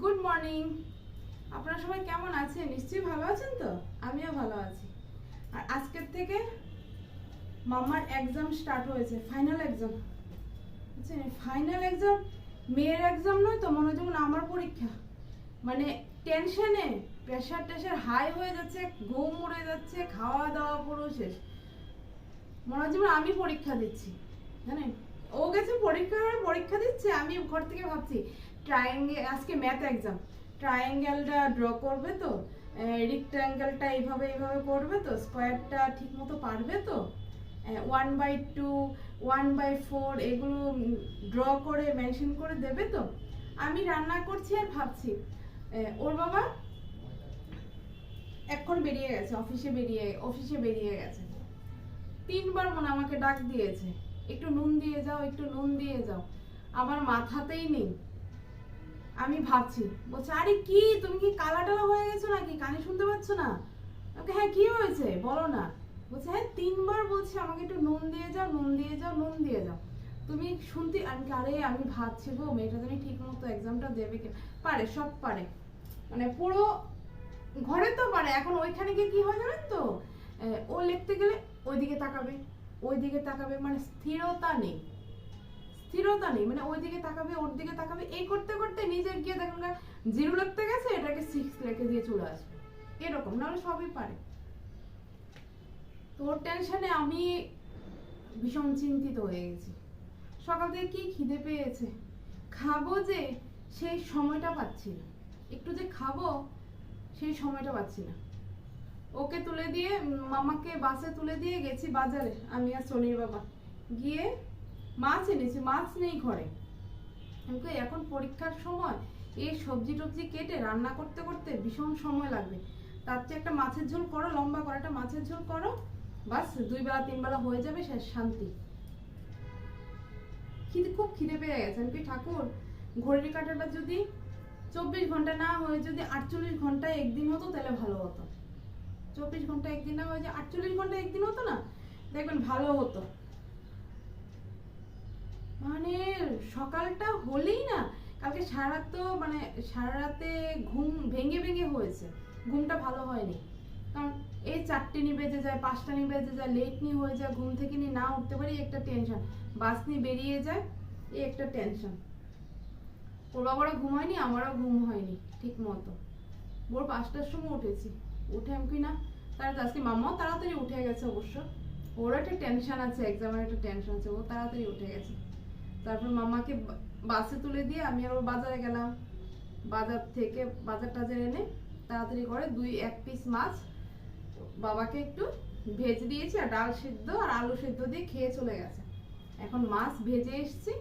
Good morning আপনারা সবাই কেমন আছেন? নিশ্চয়ই ভালো আছেন তো? আমিও ভালো আছি। আর আজকের থেকে মামার এক্সাম স্টার্ট হয়েছে ফাইনাল এক্সাম বুঝছেন? ফাইনাল এক্সাম মেয়ের এক্সাম নয় তো, মনে যেমন আমার পরীক্ষা। মানে টেনশনে প্রেশার টেশার হাই হয়ে যাচ্ছে, ঘুম উড়ে যাচ্ছে খাওয়া দাওয়া পুরো শেষ। মনে হয় আমি পরীক্ষা দিচ্ছি, জানেন? ও গেছে পরীক্ষা পরীক্ষা দিচ্ছে, আমি ঘর থেকে ভাবছি ট্রায়াঙ্গেল আজকে ম্যাথ এক্সাম ট্রায়াঙ্গেলটা ড্র করবে তো রিক্ট্যাঙ্গেলটা এইভাবে এইভাবে করবে তো স্কোয়ারটা ঠিক মতো পারবে তো one by two one by four এগুলো ড্র করে মেনশন করে দেবে তো। আমি রান্না করছি আর ভাবছি ওর বাবা এখন বেরিয়ে গেছে অফিসে বেরিয়ে অফিসে বেরিয়ে গেছে। তিনবার মনে আমাকে ডাক দিয়েছে, একটু নুন দিয়ে যাও, একটু নুন দিয়ে যাও। আমার মাথাতেই নেই। আমি ভাবছি, বলছে, আরে কি? তুমি কি কালা টালা হয়ে গেছো নাকি? কানে শুনতে পাচ্ছ না? ওকে হ্যাঁ কি হয়েছে? বলো না। বলছে হ্যাঁ তিনবার বলছে আমাকে একটু নুন দিয়ে যাও, নুন দিয়ে যাও, নুন দিয়ে যাও। তুমি শুনতে আমি আরে, আমি ভাবছি গো, মেয়েটা জানি ঠিক মতো এক্সামটা দেবে কি পারে, সব পারে। মানে পুরো ঘরে তো পারে, এখন ওইখানে গিয়ে কি হয় জানেন তো? ও লিখতে গেলে ওইদিকে তাকাবে ওইদিকে তাকাবে মানে স্থিরতা নেই। স্থিরতা নেই মানে ওইদিকে তাকাবে ওর দিকে তাকাবে, এই করতে করতে নিজের গিয়ে দেখুন জিরো লিখতে গেছে, এটাকে সিক্স লিখে দিয়ে চলে আসবে। এরকম, নাহলে সবই পারে। তোর টেনশনে আমি ভীষণ চিন্তিত হয়ে গেছি। সকাল থেকে কি খিদে পেয়েছে? খাব যে সেই সময়টা পাচ্ছি না। একটু যে খাব, সেই সময়টা পাচ্ছি না। ওকে তুলে দিয়ে মামাকে বাসে তুলে দিয়ে গেছি বাজারে, আমি আর সোনির বাবা। গিয়ে মাছ এনেছি মাছ নেই ঘরে। কই, এখন পরীক্ষার সময় এই সবজি টবজি কেটে রান্না করতে করতে ভীষণ সময় লাগবে। তার চেয়ে একটা মাছের ঝোল করো লম্বা করে একটা মাছের ঝোল করো বাস দুই বেলা তিন বেলা হয়ে যাবে শেষ শান্তি। খিদে খুব খিদে পেয়ে গেছে। আমি কি ঠাকুর ঘড়ির কাঁটাটা যদি চব্বিশ ঘণ্টা না হয়ে যদি আটচল্লিশ ঘন্টায় একদিন হতো তাহলে ভালো হতো। চব্বিশ ঘণ্টা একদিন না হয়ে যে আটচল্লিশ ঘণ্টা একদিন হতো না দেখবেন ভালো হতো। মানে সকালটা হলেই না, কালকে সারা তো মানে সারা রাতে ঘুম ভেঙে ভেঙে হয়েছে, ঘুমটা ভালো হয়নি। কারণ এই চারটে নি বেজে যায়, পাঁচটা নি বেজে যায় লেট নি হয়ে যায়, ঘুম থেকে নি না উঠতে পারি, একটা টেনশন বাস নি বেরিয়ে যায়, এই একটা টেনশন ওর বাবারও ঘুম হয়নি, আমারও ঘুম হয়নি, ঠিক মতো। ভোর পাঁচটার সময় উঠেছি উঠে আমি না তার আজকে মামাও তাড়াতাড়ি উঠে গেছে অবশ্য। ওর একটা টেনশন আছে এক্সামের একটা টেনশন আছে, ও তাড়াতাড়ি উঠে গেছে। তারপর মামাকে বাসে তুলে দিয়ে আমি আবার বাজারে গেলাম। বাজার থেকে বাজার টাজার এনে তাড়াতাড়ি করে দুই এক পিস মাছ বাবাকে একটু ভেজে দিয়েছি আর ডাল সিদ্ধ আর আলু সিদ্ধ দিয়ে খেয়ে চলে গেছে। এখন মাছ ভেজে এসছি।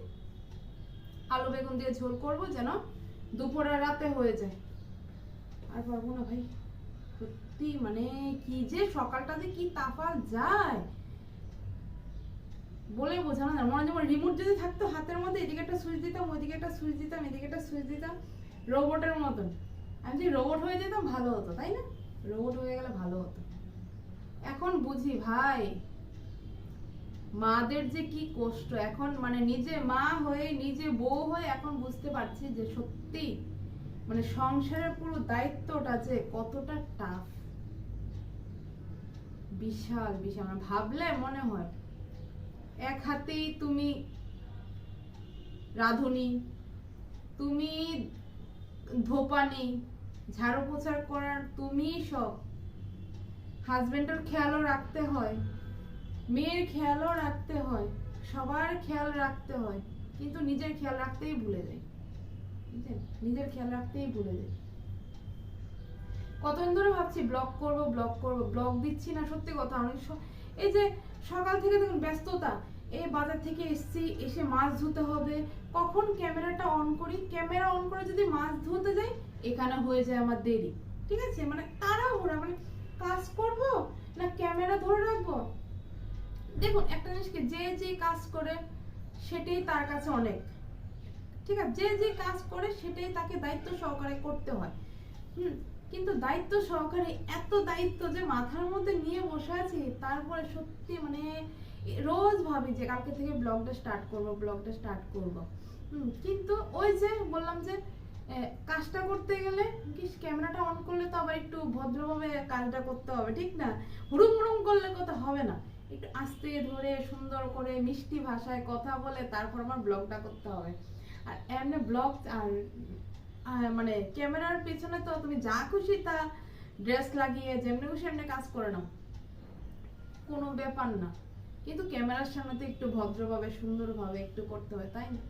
আলু বেগুন দিয়ে ঝোল করব যেন দুপুরের রাতে হয়ে যায়। আর পারব না ভাই। সত্যি মানে কি যে সকালটাতে কি তাপা যায়। বলে বোঝানো যায়। মনে যেমন রিমোট যদি থাকতো, হাতের মধ্যে এদিকে একটা সুইচ দিতাম, ওইদিকে একটা সুইচ দিতাম, এদিকে একটা সুইচ দিতাম। রোবটের মতন। আমি যদি রোবট হয়ে যেতাম, ভালো হতো, তাই না? রোবট হয়ে গেলে ভালো হতো। এখন বুঝি, ভাই, মাদের যে কি কষ্ট। এখন মানে নিজে মা হয়ে, নিজে বউ হয়ে এখন বুঝতে পারছি যে সত্যি মানে সংসারের পুরো দায়িত্বটা যে কতটা টাফ বিশাল বিশাল। মানে ভাবলে মনে হয় এক হাতেই তুমি রাঁধুনি, তুমি ধোপানি, ঝাড়ু পোছার করার তুমিই সব হাজবেন্ডের খেয়ালও রাখতে হয়, মেয়ের খেয়ালও রাখতে হয়, সবার খেয়াল রাখতে হয়, কিন্তু নিজের খেয়াল রাখতেই ভুলে যায়। বুঝলেন? নিজের খেয়াল রাখতেই ভুলে যায়। কতদিন ধরে ভাবছি ব্লগ করব ব্লগ করব ব্লগ দিচ্ছি না, সত্যি কথা। অনেক এই যে সকাল থেকে দেখুন, ব্যস্ততা। এই বাজার থেকে এসছি, এসে মাছ ধুতে হবে। কখন ক্যামেরাটা অন করি? ক্যামেরা অন করে যদি মাছ ধুতে যাই, এখানে হয়ে যায় আমার দেরি। ঠিক আছে? মানে তাড়াহুড়া মানে কাজ করব না ক্যামেরা ধরে রাখব? দেখুন, একটা জিনিস কি যে যে কাজ করে, সেটাই তার কাছে অনেক। ঠিক আছে? যে যে কাজ করে, সেটাই তাকে দায়িত্ব সহকারে করতে হয়। হুম? কিন্তু দায়িত্ব সহকারে এত দায়িত্ব যে মাথার মধ্যে নিয়ে বসে আছি, তারপরে সত্যি মানে রোজ ভাবি যে কালকে থেকে ব্লগটা স্টার্ট করব, ব্লগটা স্টার্ট করব। কিন্তু ওই যে বললাম যে কাজটা করতে গেলে কি ক্যামেরাটা অন করলে তো আবার একটু ভদ্রভাবে কাজটা করতে হবে, ঠিক না? হুড়ুম হুড়ুম করলে কথা হবে না? একটু আস্তে ধরে সুন্দর করে মিষ্টি ভাষায় কথা বলে তারপর আমার ব্লগটা করতে হবে। আর এমনি ব্লগ, আর মানে ক্যামেরার পিছনে তো তুমি যা খুশি তা ড্রেস লাগিয়ে যেমনি খুশি এমনি কাজ করে নাও। কোনো ব্যাপার না। কিন্তু ক্যামেরার সামনে তো একটু ভদ্রভাবে, সুন্দরভাবে একটু করতে হয়, তাই না?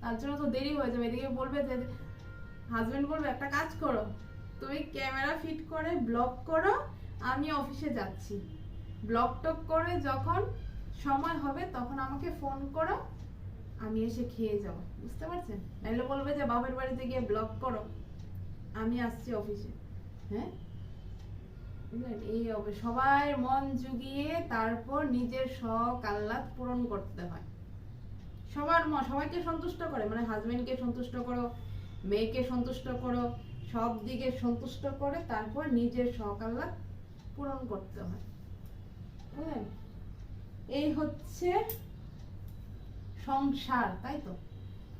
তার জন্য তো দেরি হয়ে যাবে। এদিকে বলবে যে হাজবেন্ড বলবে, একটা কাজ করো। তুমি ক্যামেরা ফিট করে ব্লগ করো, আমি অফিসে যাচ্ছি। ব্লগ টক করে যখন সময় হবে, তখন আমাকে ফোন করো আমি এসে খেয়ে যাব, বুঝতে পারছেন? নাইলে বলবে যে বাবার বাড়িতে গিয়ে ব্লগ করো। আমি আসছি অফিসে হ্যাঁ? এই হবে সবাই মন জুগিয়ে তারপর নিজের শখ, আহ্লাদ পূরণ করতে হয়। সবার ম, সবাইকে সন্তুষ্ট করে। মানে হাজবেন্ডকে সন্তুষ্ট করো, মেয়েকে সন্তুষ্ট করো, সব দিকে সন্তুষ্ট করে তারপর নিজের শখ, আহ্লাদ পূরণ করতে হয়। বুঝলেন? এই হচ্ছে সংসার, তাই তো?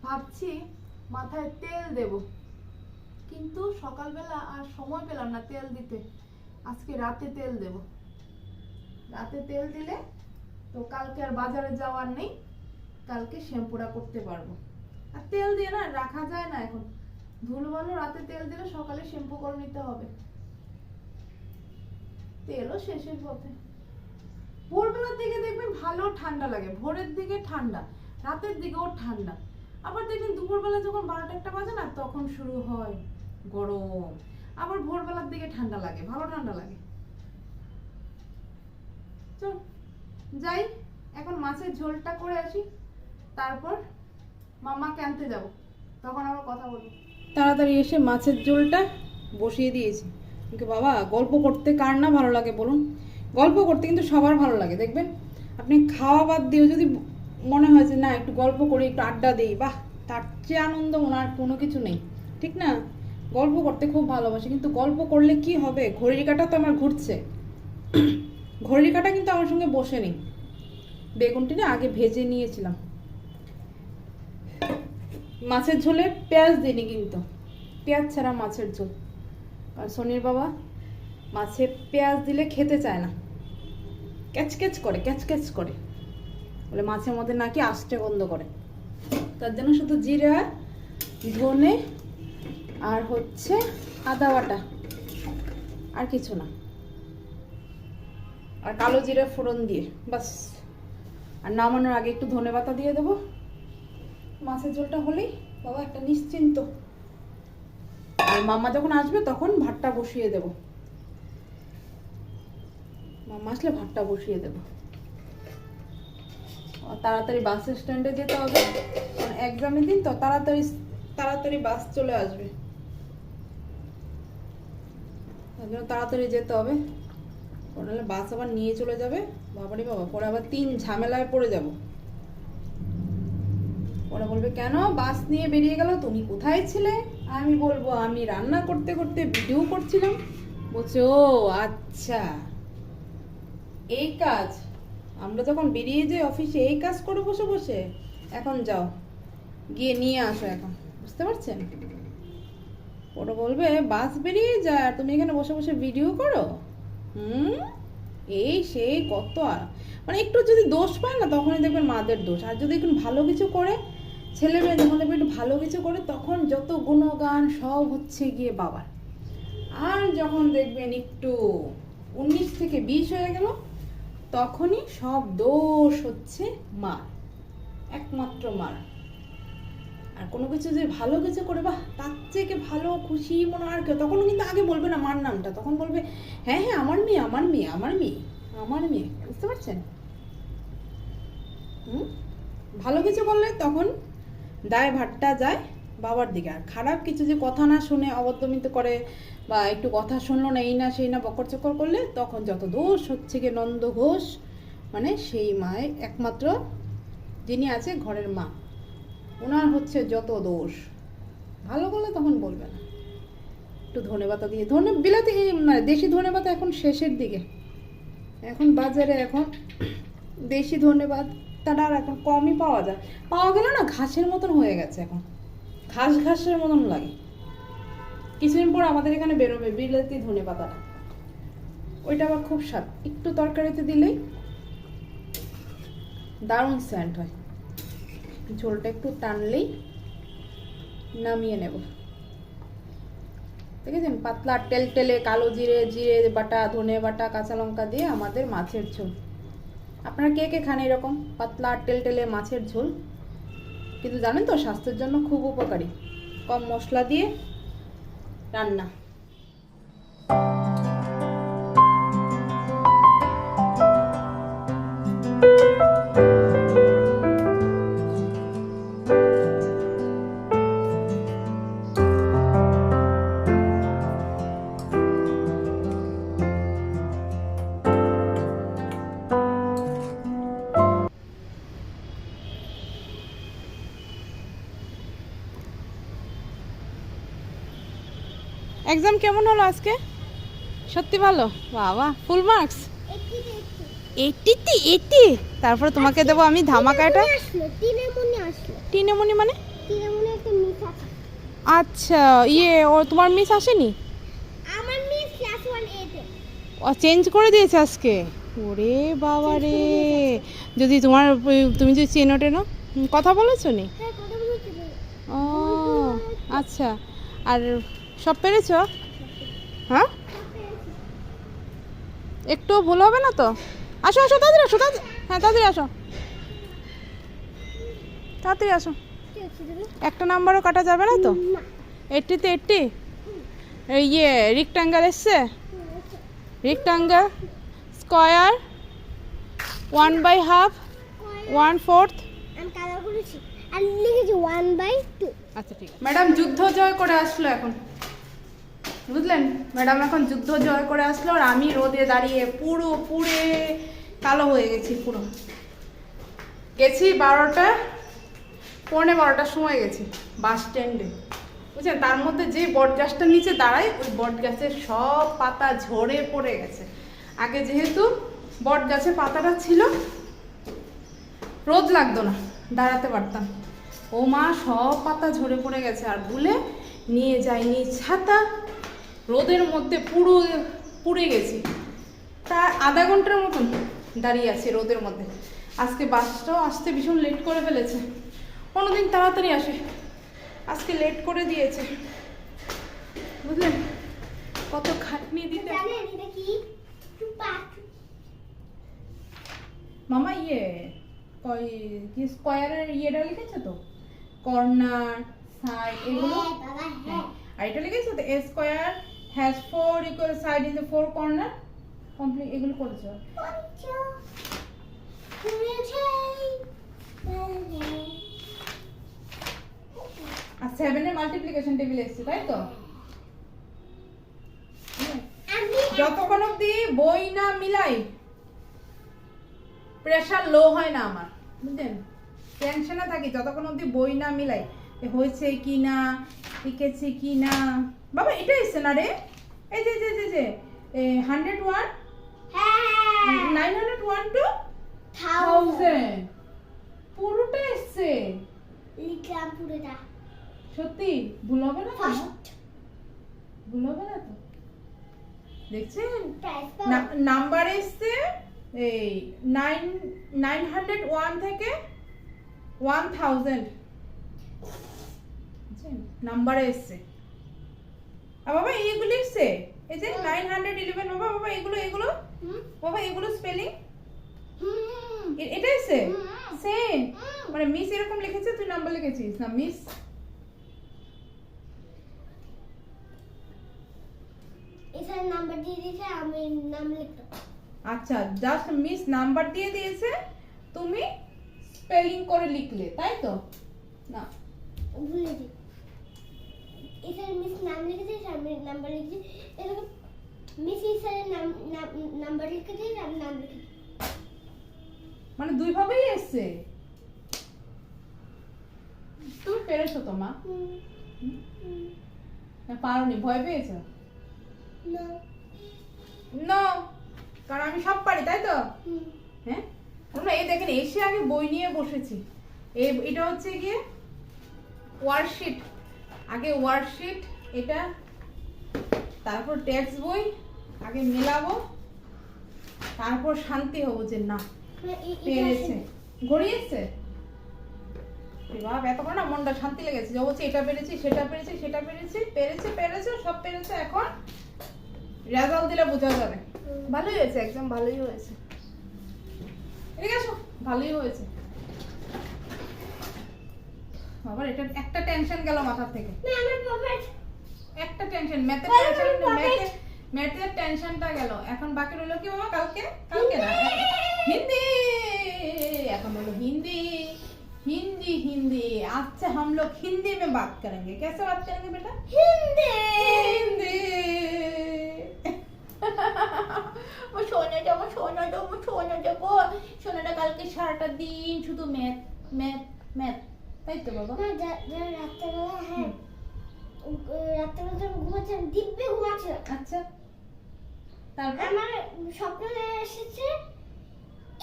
ভাবছি মাথায় তেল দেব। কিন্তু সকালবেলা আর সময় পেলাম না তেল দিতে। আজকে রাতে তেল দেব। রাতে তেল দিলে তো কালকে আর বাজারে যাওয়ার নেই, কালকে শ্যাম্পুটা করতে পারব। আর তেল দিয়ে না রাখা যায় না এখন। ধুলোবালো রাতে তেল দিলে সকালে শ্যাম্পু করে নিতে হবে। তেলও শেষের পথে। ভোরবেলার দিকে দেখবেন ভালো ঠান্ডা লাগে, ভোরের দিকে ঠান্ডা। রাতের দিকেও ঠান্ডা। আবার দেখবেন দুপুরবেলা যখন বারোটা একটা বাজে না, তখন শুরু হয় গরম। আবার ভোরবেলার দিকে ঠান্ডা লাগে, ভালো ঠান্ডা লাগে। চল, যাই, এখন মাছের ঝোলটা করে আসি, তারপর মামাকে আনতে যাব। তখন আবার কথা বলব। তাড়াতাড়ি এসে মাছের ঝোলটা বসিয়ে দিয়েছি। বাবা, গল্প করতে কার না ভালো লাগে বলুন? গল্প করতে কিন্তু সবার ভালো লাগে, দেখবেন? আপনি খাওয়া বাদ দিয়েও যদি মনে হয় যে না, একটু গল্প করি, একটু আড্ডা দিই। বাহ, তার চেয়ে আনন্দ ওনার কোনো কিছু নেই। ঠিক না? গল্প করতে খুব ভালোবাসে, কিন্তু গল্প করলে কি হবে? ঘড়ির কাটা তো আমার ঘুরছে। ঘড়ির কাটা কিন্তু আমার সঙ্গে বসে নেই। বেগুনটি না আগে ভেজে নিয়েছিলাম। মাছের ঝোলে পেঁয়াজ দিইনি কিন্তু। পেঁয়াজ ছাড়া মাছের ঝোল। আর সনির বাবা মাছে পেঁয়াজ দিলে খেতে চায় না। ক্যাচ ক্যাচ করে ক্যাচ ক্যাচ করে। বলে মাছের মধ্যে নাকি আষ্টে গন্ধ করে। তার জন্য শুধু জিরা, ধনে আর হচ্ছে আদা বাটা আর কিছু না। আর কালো জিরা ফোড়ন দিয়ে বাস আর নামানোর আগে একটু ধনে পাতা দিয়ে দেবো। মাছের ঝোলটা হলেই বাবা একটা নিশ্চিন্ত। আর মামা যখন আসবে তখন ভাতটা বসিয়ে দেব। মামা আসলে ভাতটা বসিয়ে দেব। তাড়াতাড়ি বাস স্ট্যান্ডে যেতে হবে। কারণ এক্সামের দিন তো তাড়াতাড়ি তাড়াতাড়ি বাস চলে আসবে। তার জন্য তাড়াতাড়ি যেতে হবে। নাহলে বাস আবার নিয়ে চলে যাবে। বাবারে বাবা, পরে আবার তিন ঝামেলায় পড়ে যাব। ওরা বলবে, কেন? বাস নিয়ে বেরিয়ে গেল? তুমি কোথায় ছিলে? আমি বলব, আমি রান্না করতে করতে ভিডিও করছিলাম। বলছে, ও আচ্ছা। এই কাজ আমরা যখন বেরিয়ে যাই অফিসে এই কাজ করে বসে বসে, এখন যাও, গিয়ে নিয়ে আসো এখন, বুঝতে পারছেন? ওরা বলবে, বাস বেরিয়ে যায় আর তুমি এখানে বসে বসে ভিডিও করো? হুম? এই সেই কত আর মানে একটু যদি দোষ পায় না, তখনই দেখবেন মাদের দোষ। আর যদি একটু ভালো কিছু করে, ছেলে মেয়ে যখন দেখবে একটু ভালো কিছু করে, তখন যত গুণগান সব হচ্ছে গিয়ে বাবার। আর যখন দেখবেন একটু উনিশ থেকে বিশ হয়ে গেল তখনই সব দোষ হচ্ছে মার, একমাত্র মার। আর কোনো কিছু যে ভালো কিছু করে, বাহ, তার থেকে ভালো, খুশি, মনে আর কেউ। তখন কিন্তু আগে বলবে না মার নামটা, তখন বলবে হ্যাঁ হ্যাঁ আমার মেয়ে আমার মেয়ে আমার মেয়ে আমার মেয়ে। বুঝতে পারছেন? হুম? ভালো কিছু করলে তখন দায় ভাটটা যায় বাবার দিকে। আর খারাপ কিছু যে কথা না শুনে অবদমিত করে বা একটু কথা শুনলো না, এই না সেই না বকর চকর করলে তখন যত দোষ হচ্ছে গিয়ে নন্দ ঘোষ মানে সেই মায়ের একমাত্র যিনি আছে ঘরের মা। ওনার হচ্ছে যত দোষ। ভালো করলে তখন বলবে না। একটু ধনে পাতা দিয়ে, ধনে, বিলাতি মানে দেশি ধনে পাতা এখন শেষের দিকে। এখন বাজারে এখন দেশি ধনে পাতাটা আর এখন কমই পাওয়া যায়। পাওয়া গেল না ঘাসের মতন হয়ে গেছে এখন। ঘাস ঘাসের মতন লাগে। কিছুদিন পর আমাদের এখানে বেরোবে বিলেতি ধনে পাতাটা ওইটা আবার খুব স্বাদ। একটু তরকারিতে দিলেই দারুণ স্যান্ট হয়। ঝোলটা একটু টানলেই নামিয়ে নেব। দেখেছেন? পাতলা টেল টেলে কালো জিরে জিরে বাটা, ধনে বাটা, কাঁচা লঙ্কা দিয়ে আমাদের মাছের ঝোল। আপনারা কে কে খান এরকম? পাতলা টেল টেলে মাছের ঝোল? কিন্তু জানেন তো স্বাস্থ্যের জন্য খুব উপকারী। কম মশলা দিয়ে রান্না। এক্সাম কেমন হলো আজকে? সত্যি ভালো? বাবা ফুল মার্কস এইটিতে এইটি তারপরে তোমাকে দেবো আমি ধামাকাটা? মনে টিনেমনি মানে? আচ্ছা ইয়ে ও তোমার মিস আসেনি? ও চেঞ্জ করে দিয়েছে আজকে? ওরে বাবা রে। যদি তোমার তুমি যদি চেনো টেনো কথা বলেছ নি? হ্যাঁ ও আচ্ছা। আর সব পেরেছ? হ্যাঁ? একটু ভুল হবে না তো? আসো আসো তাড়াতাড়ি আসো হ্যাঁ তাড়াতাড়ি আসো। তাড়াতাড়ি আসো? একটা নাম্বারও কাটা যাবে না তো? এইটটিতে এইটটি? ইয়ে রিক্টাঙ্গাল এসছে? Rectangle square one by half one fourth আচ্ছা ঠিক। ম্যাডাম যুদ্ধ জয় করে আসলো এখন। বুঝলেন? ম্যাডাম এখন যুদ্ধ জয় করে আসলো আর আমি রোদে দাঁড়িয়ে পুরো, পুরে কালো হয়ে গেছি পুরো। গেছি বারোটা, পৌনে বারোটার সময় গেছি বাস স্ট্যান্ডে। বুঝছেন তার মধ্যে যে বট গাছটার নিচে দাঁড়ায়, ওই বট গাছের সব পাতা ঝরে পড়ে গেছে। আগে যেহেতু বট গাছের পাতাটা ছিল, রোদ লাগতো না, দাঁড়াতে পারতাম। ও মা সব পাতা ঝরে পড়ে গেছে আর ভুলে নিয়ে যায়নি ছাতা রোদের মধ্যে পুরো পুড়ে গেছি। প্রায় আধা ঘণ্টার মতন দাঁড়িয়ে আছি রোদের মধ্যে। আজকে বাসটাও আসতে ভীষণ লেট করে ফেলেছে। কোনোদিন তাড়াতাড়ি আসে। আজকে লেট করে দিয়েছে। বুঝলেন? কত খাটনি দিতে মামা ইয়ে কই কি স্কোয়ারের ইয়েটা লিখেছে তো? কর্নার সাইড এগুলো? হ্যাঁ বাবা হ্যাঁ। আর এটা লিখেছে তো? A square has four equal side in the four corner complete এগুলো করেছ। আর সেভেনের মাল্টিপ্লিকেশন টেবিল এসছে, তাই তো? যতক্ষণ অব্দি বই না মিলাই প্রেশার লো হয় না আমার, বুঝলেন? টেনশনে থাকি, যতক্ষণ অব্দি বই না মিলাই হয়েছে কি না, লিখেছি কি না বাবা এটা এসছে না রে? এই যে যে যে যে হান্ড্রেড ওয়ান হ্যাঁ। Nine hundred one two thousand পুরোটা এসছে। লিখলাম পুরোটা। সত্যি? ভুল হবে না? ফার্স্ট ভুল হবে না তো? দেখছেন? নাম্বার এসছে এই নাইন নাইন হান্ড্রেড ওয়ান থেকে ওয়ান থাউজেন্ড নাম্বারে এসছে। বাবা এইগুলো এসছে এই যে নাইন হান্ড্রেড ইলেভেন বাবা বাবা এগুলো এগুলো? বাবা এগুলো স্পেলিং এটা মানে মিস এরকম লিখেছে তুই নাম্বার লিখেছিস? না মিস এখানে নাম্বার দিয়ে দিয়েছে আমি নাম লিখতাম আচ্ছা জাস্ট মিস নাম্বার দিয়ে দিয়েছে তুমি স্পেলিং করে লিখলে তাই তো? না। ভুলে এখানে মিস নাম লিখেছে আমি নাম্বার লিখেছি। এরকম মিস স্যারের নাম নাম- নাম্বার লিখেছে আমি নাম লিখেছি মানে দুই ভাবেই এসছে। তুমি পেরেছ তো মা? না পারোনি ভয় পেয়েছ? না। না কারণ আমি সব পারি তাই তো? হ্যাঁ? আমরা এই দেখেন এসে আগে বই নিয়ে বসেছি। এটা হচ্ছে গিয়ে ওয়ার্কশিট আগে ওয়ার্কশিট এটা তারপর টেক্সট বই আগে মেলাবো তারপর শান্তি হব যে না পেরেছে। ঘড়ি বাপ এত না মনটা শান্তি লেগেছে যে বলছে এটা পেরেছি সেটা পেরেছি সেটা পেরেছি পেরেছে পেরেছে সব পেরেছে এখন রেজাল্ট দিলে বোঝা যাবে। ভালোই হয়েছে একদম ভালোই হয়েছে। ঠিক আছে ভালোই হয়েছে। বাবার এটা একটা টেনশন গেল মাথা থেকে না, আমার পকেট একটা টেনশন ম্যাথের বলো, টেনশন বলো, ম্যাথের ম্যাথের টেনশনটা গেল এখন বাকি রইলো কি বাবা কালকে কালকে না হিন্দি এখন হলো हिंदी हिंदी हिंदी आज से हम लोग हिंदी में बात करेंगे कैसे बात करेंगे बेटा হিন্দি हिंदी ও সোনা যাবো সোনা যাবো সোনা যাবো সোনাটা কালকে সারাটা দিন শুধু ম্যাথ ম্যাথ ম্যাথ তাই তো বাবা? না যা- যা রাত্রেবেলা হ্যাঁ। রাত্রেবেলা যখন ঘুমাচ্ছিলাম দিব্যে ঘুমাচ্ছিলাম। আচ্ছা। তারপর? আমার স্বপ্নে এসেছে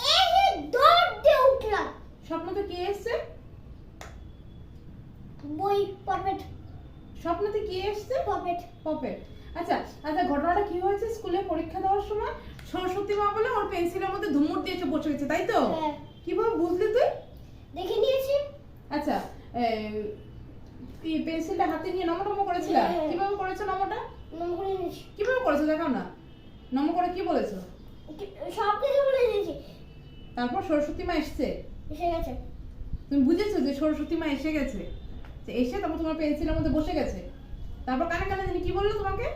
এই যে দৌড় দিয়ে উঠলাম স্বপ্নতে কি এসছে? বই পকেট স্বপ্নতে কি এসছে? Pocket puppet. আচ্ছা আচ্ছা ঘটনাটা কি হয়েছে স্কুলে পরীক্ষা দেওয়ার সময়? সরস্বতী মা বলে ওর পেন্সিলের মধ্যে ধুমুর দিয়েছে বসে গেছে তাই তো? হ্যাঁ। কীভাবে বুঝলি তুই? দেখে নিয়েছি। আচ্ছা পেন্সিলটা হাতে নিয়ে নম নম করেছিল? হ্যাঁ। কীভাবে করেছ নমটা? নাম করে কীভাবে করেছ দেখাও না। নম করে কি বলেছ? সব কিছু বলে দিয়েছি। তারপর সরস্বতী মা এসছে? এসে গেছে। তুমি বুঝেছ যে সরস্বতী মা এসে গেছে? এসে তারপর তোমার পেন্সিলের মধ্যে বসে গেছে। তারপর কানে কানে জানি কি বলল তোমাকে?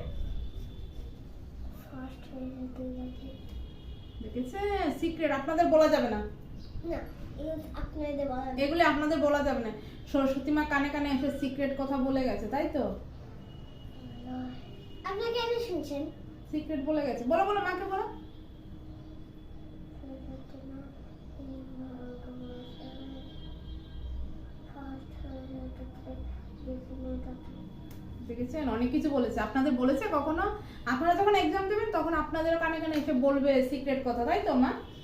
হয়ে দেখেছে? সিক্রেট আপনাদের বলা যাবে না। না। এগুলো আপনাদের বলা যাবে। না। সরস্বতী মা কানে কানে এসে সিক্রেট কথা বলে গেছে তাই তো? আপনারা কেন শুনছেন? সিক্রেট বলে গেছে। বলো বলো মাকে বলো। দেখেছেন? অনেক কিছু বলেছে। আপনাদের বলেছে কখনো? আপনারা যখন এক্সাম দেবেন তখন আপনাদের কানে কানে এসে বলবে সিক্রেট কথা তাই তো মা?